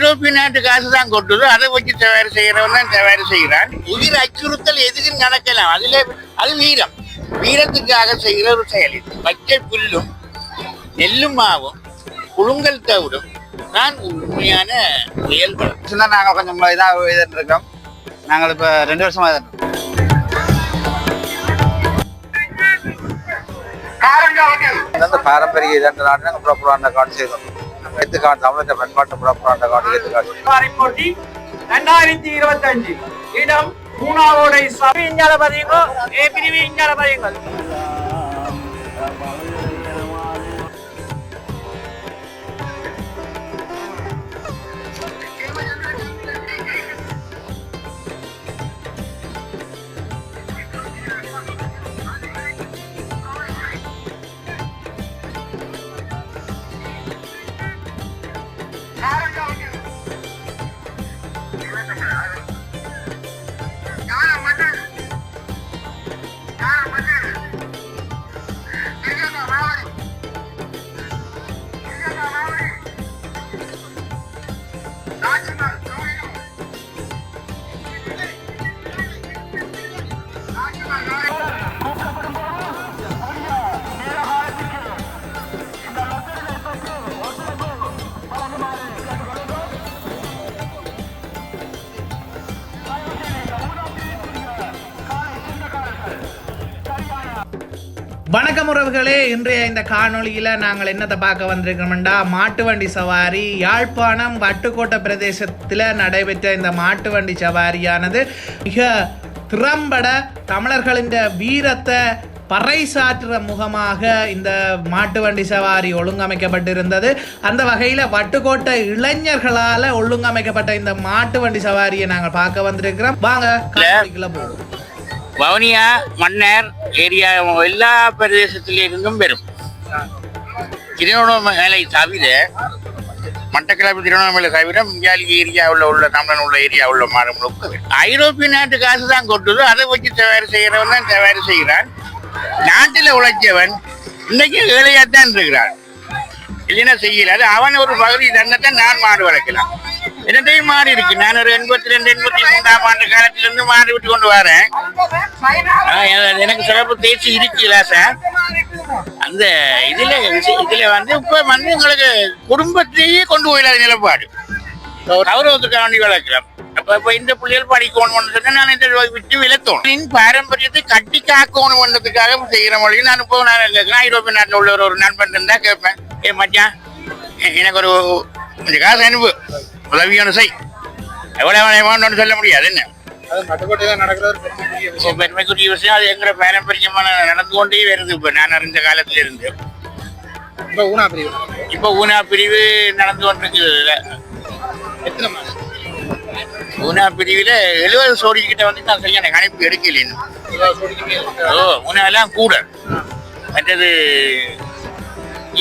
ஐரோப்பிய நாட்டு காசு தான் கொட்டுது. அதை வச்சு சவாரி செய்யறவன் தான் சவாரி செய்கிறான். உயிர் அச்சுறுத்தல் எதுக்கு நடக்கலாம் அதுல அது வீரம். வீரத்துக்காக செய்கிற ஒரு செயல் இது. பச்சை புல்லும் நெல்லும் மாவும் புழுங்கல் தவிடும். தான் உண்மையான சின்ன நாங்கள் கொஞ்சம் இதாக இருக்கோம். நாங்கள் இப்போ ரெண்டு வருஷமா இதில் இருக்கோம். பாரம்பரிய இதன்ற நாடு நாங்கள் புறப்புறாண்ட காடு செய்தோம் எத்துக்காடு தமிழக பண்பாட்டு புறப்புறாண்ட காட்டு எத்துக்காடு சவாரி போட்டி ரெண்டாயிரத்தி இருபத்தி அஞ்சு. இடம் மூணாவோட சபை இஞ்சால பதியுங்க ஏ பிரிவு இஞ்சால பதியுங்க வணக்கம் உறவுகளே இன்றைய இந்த காணொளியில் நாங்கள் என்னத்தை பார்க்க வந்திருக்கோம்டா மாட்டு வண்டி சவாரி யாழ்ப்பாணம் வட்டுக்கோட்டை பிரதேசத்தில் நடைபெற்ற இந்த மாட்டு வண்டி சவாரியானது மிக திறம்பட தமிழர்களின் வீரத்தை பறைசாற்றுற முகமாக இந்த மாட்டு வண்டி சவாரி ஒழுங்கமைக்கப்பட்டிருந்தது. அந்த வகையில் வட்டுக்கோட்டை இளைஞர்களால் ஒழுங்கமைக்கப்பட்ட இந்த மாட்டு வண்டி சவாரியை நாங்கள் பார்க்க வந்திருக்கிறோம். வாங்க காணொளிக்குள்ள போவோம். வவுனியா மன்னர் ஏரியா எல்லா பிரதேசத்திலிருந்தும் வரும் திருவண்ணாமலை தவிர மட்டக்களப்பு திருவண்ணாமலை தவிர மிஞ்சாலி ஏரியாவில் உள்ள தமிழன் உள்ள ஏரியா உள்ள மாறும் ஐரோப்பிய நாட்டு காசு தான் கொட்டுது. அதை வச்சு தயார் செய்கிறவன் தான் தயார் செய்கிறான். நாட்டில் உழைச்சவன் இன்னைக்கு ஏழையாத்தான் இருக்கிறான். இல்லைன்னா செய்யல. அது அவன் ஒரு பகுதி தன்னைத்தான் நான் மாடு வளர்க்கலாம். என்னத்தையும் மாறி இருக்கு. நான் ஒரு எண்பத்தி ரெண்டு எண்பத்தி மூன்றாம் ஆண்டு காலத்திலிருந்து மாறி விட்டு கொண்டு வரேன். எனக்கு- சிறப்பு தேர்ச்சி இருக்குல்ல சார் அந்த இதுல இதுல வந்து இப்ப வந்து உங்களுக்கு குடும்பத்தையே கொண்டு போயிடாத நிலப்பாடு. ஒரு கௌரவத்துக்காக வேண்டி வளர்க்கிறோம். அப்ப இப்ப இந்த பிள்ளைகள் படிக்கணும் சொன்னா நான் இந்த விட்டு விளத்தோம் பாரம்பரியத்தை கட்டி காக்கணும் பண்ணதுக்காக மொழி நான் இப்போ நான் ஐரோப்பிய நாட்டில் உள்ள ஒரு நண்பன் இருந்தா கேட்பேன். ஏ மச்சான் எனக்கு ஒரு கொஞ்சம் காசு அனுப்பு. உதவியான செய். எவ்வளவு வேணும்னு சொல்ல முடியாது என்ன? பெருமைக்குரிய விஷயம். அது எங்களை பாரம்பரியமான நடந்து கொண்டே வருது இப்போ நான் அறிஞ்ச காலத்துல இருந்து இப்போ ஊனா பிரிவு. இப்போ ஊனா பிரிவு நடந்து கொண்டிருக்குது எத்தனை மாதம்? ஊனா பிரிவில் எழுபது சோடி கிட்ட வந்து நான் சரியான கணிப்பு எடுக்கல ஓ ஊனா எல்லாம் கூட. மற்றது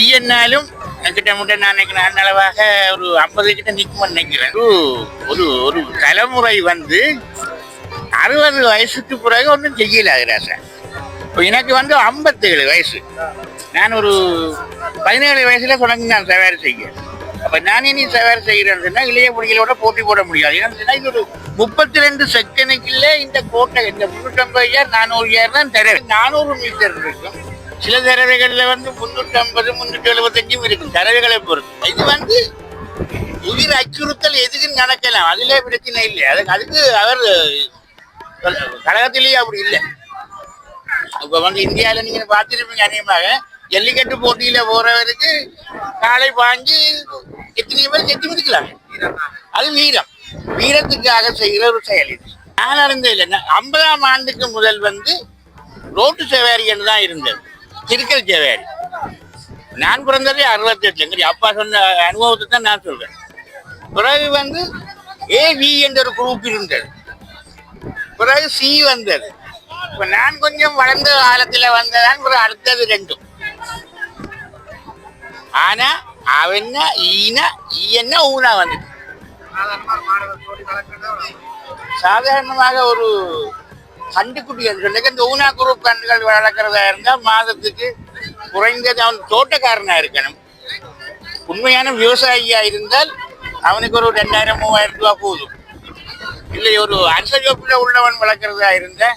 ஈயன்னாலும் கிட்ட முட்டை நான் நினைக்கிறேன். அளவாக ஒரு ஐம்பது கிட்ட நிற்கும்னு நினைக்கிறேன். ஒரு- ஒரு தலைமுறை வந்து அறுபது வயசுக்கு பிறகு ஒன்றும் செய்யல சார் இப்போ எனக்கு வந்து ஐம்பத்தேழு வயசு. நான் ஒரு பதினேழு வயசுல தொடங்கி நான் சவாரி செய்ய அப்போ நான் இனி சவாரி செய்கிறேன் இளைய பிடிகளோட போட்டி போட முடியாது. ஏன்னா இது ஒரு முப்பத்தி ரெண்டு செகண்டுக்குள்ளே இந்த கோட்டை இந்த முன்னூற்றம்பது ஏர் நானூறு ஏர் தான் தர நானூறு மீட்டர் இருக்கும். சில தடவைகள்ல வந்து முந்நூற்றி ஐம்பது முந்நூற்றி எழுபத்தஞ்சும் இருக்கும் தடவைகளை பொறுத்து. இது வந்து உயிர் அச்சுறுத்தல் எதுக்கு நடக்கலாம். அதுல பிரச்சனை இல்லை. அதுக்கு அதுக்கு அவர் கழகத்திலேயே அப்படி இல்லை. இப்போ வந்து இந்தியாவில் நீங்க பார்த்துருப்பீங்க அதிகமாக ஜல்லிக்கட்டு போட்டியில போகிறவருக்கு காலை பாஞ்சு எத்தனை பேர் செத்து மிதிக்கலாம். அது வீரம். வீரத்துக்காக செய்கிற ஒரு செயல் இது. நான் அறிந்தது இல்லை ஐம்பதாம் ஆண்டுக்கு முதல் வந்து ரோட்டு சவாரி என்று தான் இருந்தது. திருக்கல் சேவையாரி நான் பிறந்ததே அறுபத்தி எட்டுல அப்பா சொன்ன அனுபவத்தை தான் நான் சொல்றேன். பிறகு வந்து ஏவி என்ற ஒரு குரூப் இருந்தது. பிறகு சி வந்தது. இப்ப நான் கொஞ்சம் வளர்ந்த காலத்துல வந்ததான் பிறகு அடுத்தது ரெண்டும். ஆனா அவன ஈன என்ன ஊனா வந்துட்டு சாதாரணமாக ஒரு கண்டுக்குட்டி இந்த ஊனா குரூப் கண்டுகள் வளர்க்குறதா இருந்தா மாதத்துக்கு குறைந்தது அவன் தோட்டக்காரனா இருக்கணும். உண்மையான விவசாயியா இருந்தால் அவனுக்கு ஒரு ரெண்டாயிரம் மூவாயிரம் ரூபாய் போதும். இல்லை ஒரு அரசஜோப்பில் உள்ளவன் வளர்க்குறதா இருந்தால்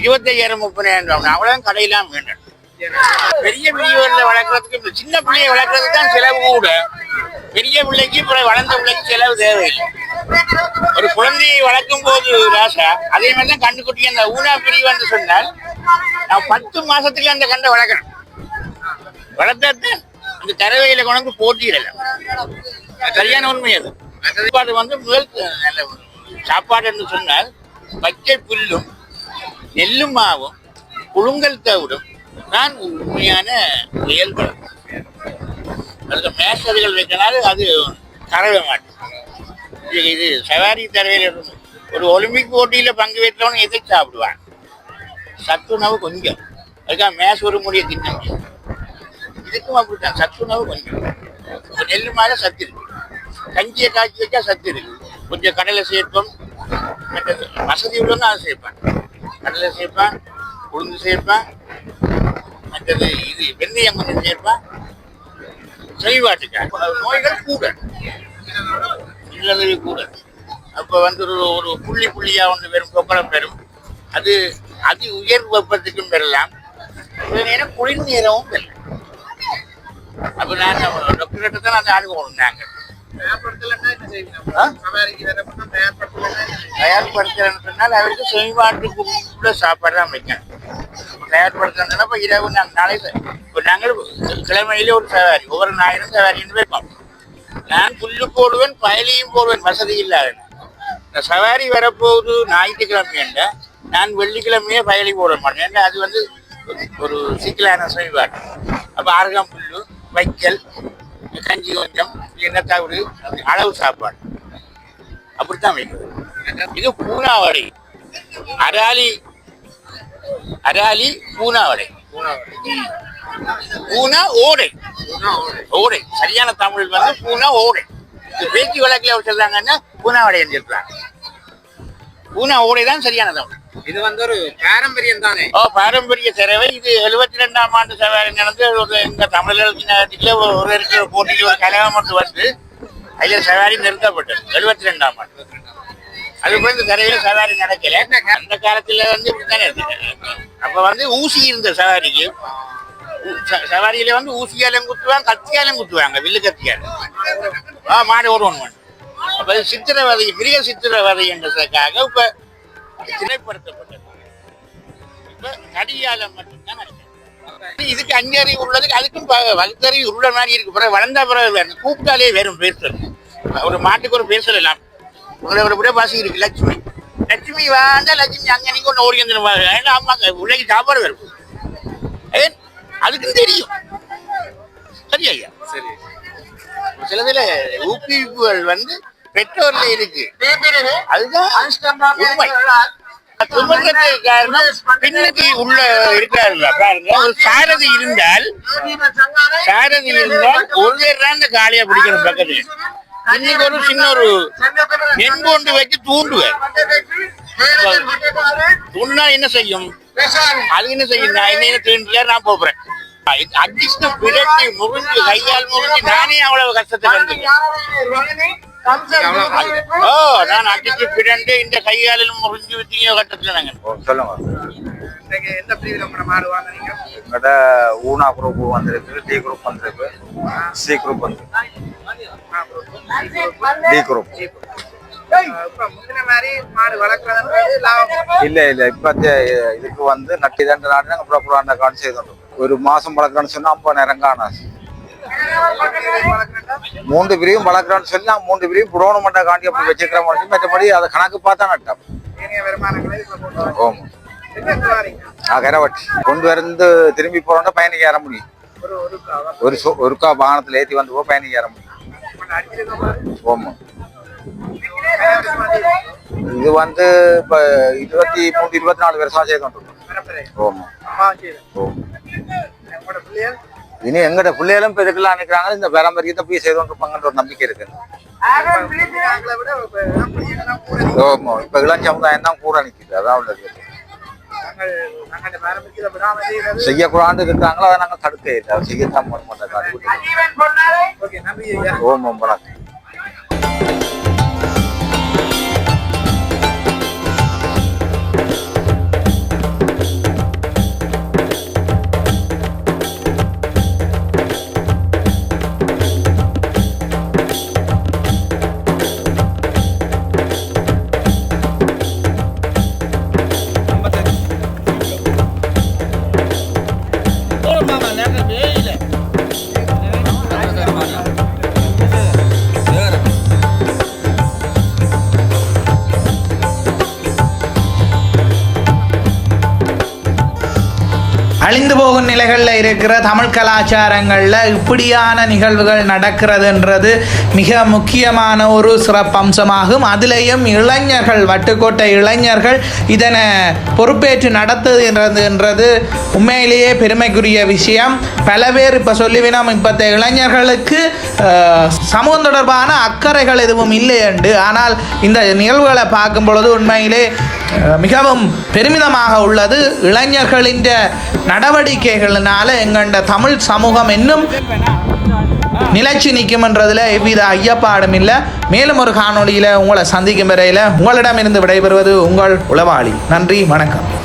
இருபத்தையாயிரம் முப்பதாயிரம் ரூபாய். அவ்வளோ கடையெல்லாம் வேண்டும். பெரிய பிள்ளைகளில் வளர்க்குறதுக்கு சின்ன பிள்ளையை வளர்க்குறதுக்கு தான் செலவு கூட. பெரிய பிள்ளைக்கு வளர்ந்த பிள்ளைக்கு செலவு தேவையில்லை. ஒரு குழந்தையை வளர்க்கும் போது ராசா அதே மாதிரி தான் கண்டுக்குட்டி அந்த ஊனா பிரிவு என்று சொன்னால் நான் பத்து மாசத்துக்கு அந்த கண்டை வளர்க்கணும். வளர்த்தாத்த அந்த கறவையில கொண்டு வந்து சரியான உண்மை அது. சாப்பாடு வந்து முதல் நல்ல சாப்பாடு என்று சொன்னால் பச்சை புல்லும் நெல்லும் மாவும் புழுங்கல் தவிடும். தான் உண்மையான இயல்பு அதுக்கு மேசதிகள் வைக்கனாலும் அது தரவே மாட்டேன் இது சவாரி தரவையில் ஒரு ஒலிம்பிக் போட்டியில பங்கு பெற்றவன் எதை சாப்பிடுவான்? சத்துணவு கொஞ்சம். அதுக்காக மேஸ் ஒரு முடிய தின்னாங்க. இதுக்கும் அப்படித்தான் சத்துணவு கொஞ்சம். நெல் மாதிரி சத்து இருக்கு. கஞ்சியை காய்ச்சி வச்சா சத்து இருக்கு. கொஞ்சம் கடலை சேர்ப்போம் மற்றது வசதி உள்ளவங்க அதை சேர்ப்பான் கடலை சேர்ப்பான் உளுந்து சேர்ப்பான் மற்றது இது வெந்தயம் கொஞ்சம் சேர்ப்பான். செல்வாட்டுக்காக நோய்கள் கூட. இல்லது கூட. அப்போ வந்து ஒரு ஒரு புள்ளி புள்ளியாக ஒன்று வெறும் கொப்பளம் பெறும் அது அதி உயர் வெப்பத்துக்கும் பெறலாம். நேரம் குளிர் நேரமும் பெறலாம். அப்போ நாங்கள் டாக்டர்கிட்ட தான் அந்த அனுபவம் நாங்கள் தயார்படுத்துறேன்னு சொன்னால் அவருக்கு செல்வாட்டுக்கு உள்ள சாப்பாடு தான் வைக்கணும் தயார்படுத்துறதுனா இப்போ இரவு நாங்கள் நாளை இப்போ நாங்கள் கிழமையிலே ஒரு சவாரி ஒவ்வொரு ஞாயிறும் சவாரின்னு வைப்போம். நான் புல்லு போடுவேன் பயலையும் போடுவேன் வசதி இல்லாத இந்த சவாரி வரப்போகுது ஞாயிற்றுக்கிழமை என்ற நான் வெள்ளிக்கிழமையே பயலி போட மாட்டேன். ஏன்னா அது வந்து ஒரு சிக்கலான செயல்பாடு. அப்போ ஆறுகாம் புல்லு வைக்கல் கஞ்சி கொஞ்சம் என்ன தவிடு அளவு சாப்பாடு. அப்படித்தான் வைக்கிறது. இது பூனாவடை. அராலி அராலி பூனாவடை. பூனாவடை. பூனா ஓடை. ஓடை. சரியான தமிழ் வந்து பூனா ஓடை. பேச்சு வழக்கில் சொல்றாங்கன்னா பூனா வடை சொல்றாங்க. பூனா ஓடை தான் சரியான தமிழ். இது வந்து ஒரு பாரம்பரியம் தானே? ஓ பாரம்பரிய சேவை. இது எழுபத்தி ரெண்டாம் ஆண்டு சவாரி நடந்து ஒரு இந்த தமிழர்களுக்கு ஒரு இருக்கிற போட்டியில் ஒரு கலகம் ஒன்று வந்து அதில் சவாரி நிறுத்தப்பட்டது. எழுபத்தி ரெண்டாம் ஆண்டு. அதுக்கு இந்த தரையில் சவாரி நடக்கல. அந்த காலத்துல வந்து இப்படித்தானே இருக்கு அப்ப வந்து ஊசி இருந்த சவாரிக்கு சவாரியில வந்து ஊசியாலும் குத்துவாங்க கத்தியாலும் குத்துவாங்க வில்லு கத்தியால ஆ மாடு ஒரு அப்ப அப்போ சித்திரவதை மிருக சித்திரவதை என்றதுக்காக இப்ப திரைப்படுத்தப்பட்டது இப்போ கடியாலம் மட்டும்தான் இதுக்கு அஞ்சறிவு உள்ளதுக்கு அதுக்கும் ப- வகுத்தறிவு உள்ள மாதிரி இருக்கு. பிறகு வளர்ந்த பிறகு வேணும். கூப்பிட்டாலே வெறும் பேசுறது. ஒரு மாட்டுக்கு ஒரு பேர் இல்லாம உங்களை ஒரு விட பாசி இருக்கு லட்சுமி. லட்சுமி வாங்க லட்சுமி அங்கே நீங்கள் ஒன்று ஓடி ஏன்னா ஆமாங்க உலகி சாப்பாடு வரும் ஏன்? அதுக்குன்னு தெரியும். சரி. ஐயா சரி சிலதுல ஊக்குவிப்புகள் வந்து பெற்றோர்ல இருக்கு. அதுதான் உண்மை. காரணம் பின்னுக்கு உள்ள இருக்காருல்ல பாருங்க ஒரு சாரதி இருந்தால் சாரதி இருந்தால் ஒரு பேர் தான் இந்த பிடிக்கணும் பக்கத்துல. இன்னைக்கு ஒரு சின்ன ஒரு நெங்கொண்டு வச்சு தூண்டுவார் தூண்டினா என்ன செய்யும்? அது என்ன செய்யும்? நான் என்ன தூண்டியா? நான் போறேன் பிறட்டி முறிஞ்சு கையால் முறிஞ்சு நானே அவ்வளவு கஷ்டத்தை கண்டுக்கிறேன் ஓ நான் அடிச்சு பிறண்டு இந்த கையாலில் முறிஞ்சு விட்டீங்க கட்டத்துல நாங்க சொல்லுங்க. ஊனா குரூப் வந்திருக்கு டி குரூப் வந்திருக்கு. சி குரூப் வந்து டி குரூப் இப்ப இல்ல இல்ல இப்ப இதுக்கு வந்து நட்டி ரெண்டு நாடு நாங்க அந்த கார்டு செய்தோம் ஒரு மாசம் வளர்க்கணும்னு சொன்னா ஐம்பதாயிரம் காணும் மூன்று பிரிவும் வளர்க்குறோன்னு சொல்லி நான் மூன்று பிரிவும் புரோணமெண்டா காண்டி அப்படி வச்சுக்கிறோம். மற்றபடி அதை கணக்கு பார்த்தா நட்டம். ஏனைய கொண்டு ஓம் கரவட்டி கொண்டு வந்து திரும்பி போறோம்னா பயணிக்க ஏற முடியும். ஒரு ஒருக்கா வாகனத்தில் ஏற்றி வந்து போ பயணிக்கு ஏற மாதிரி இது வந்து இப்ப இருபத்தி மூணு இருபத்தி நாலு வருஷம் ஓம் பிள்ளைகள் இனி எங்கட பிள்ளைகளும் இப்ப இதுக்கெல்லாம் நினைக்கிறாங்க இந்த பாரம்பரியத்தை போய் செய்தோம் இருப்பாங்கன்ற ஒரு நம்பிக்கை இருக்கு. ஓம் இப்ப இளம் சமுதாயம் தான் கூட நிக்குது. அதான் உள்ளது செய்யக்கூடாது இருக்காங்களோ அதை நாங்க தடுக்க செய்யத்தான் மாட்டோம் ஓம் ஓம் வணக்கம். போகும் நிலைகளில் இருக்கிற தமிழ் கலாச்சாரங்களில் இப்படியான நிகழ்வுகள் நடக்கிறதுன்றது மிக முக்கியமான ஒரு சிறப்பம்சமாகும். அதிலேயும் இளைஞர்கள் வட்டுக்கோட்டை இளைஞர்கள் இதனை பொறுப்பேற்று நடத்துகிறதுன்றது உண்மையிலேயே பெருமைக்குரிய விஷயம். பல பேர் இப்போ சொல்லிவினோம் இப்பத்த இளைஞர்களுக்கு சமூகம் தொடர்பான அக்கறைகள் எதுவும் இல்லை என்று ஆனால் இந்த நிகழ்வுகளை பார்க்கும் பொழுது உண்மையிலே மிகவும் பெருமிதமாக உள்ளது. இளைஞர்களின் நடவடிக்கைகளினால எங்கண்ட தமிழ் சமூகம் இன்னும் நிலைச்சு நிற்கும்ன்றதில் எவ்வித ஐயப்பாடும் இல்லை. மேலும் ஒரு காணொளியில் உங்களை சந்திக்கும் வரையில் உங்களிடமிருந்து விடைபெறுவது உங்கள் உளவாளி. நன்றி வணக்கம்.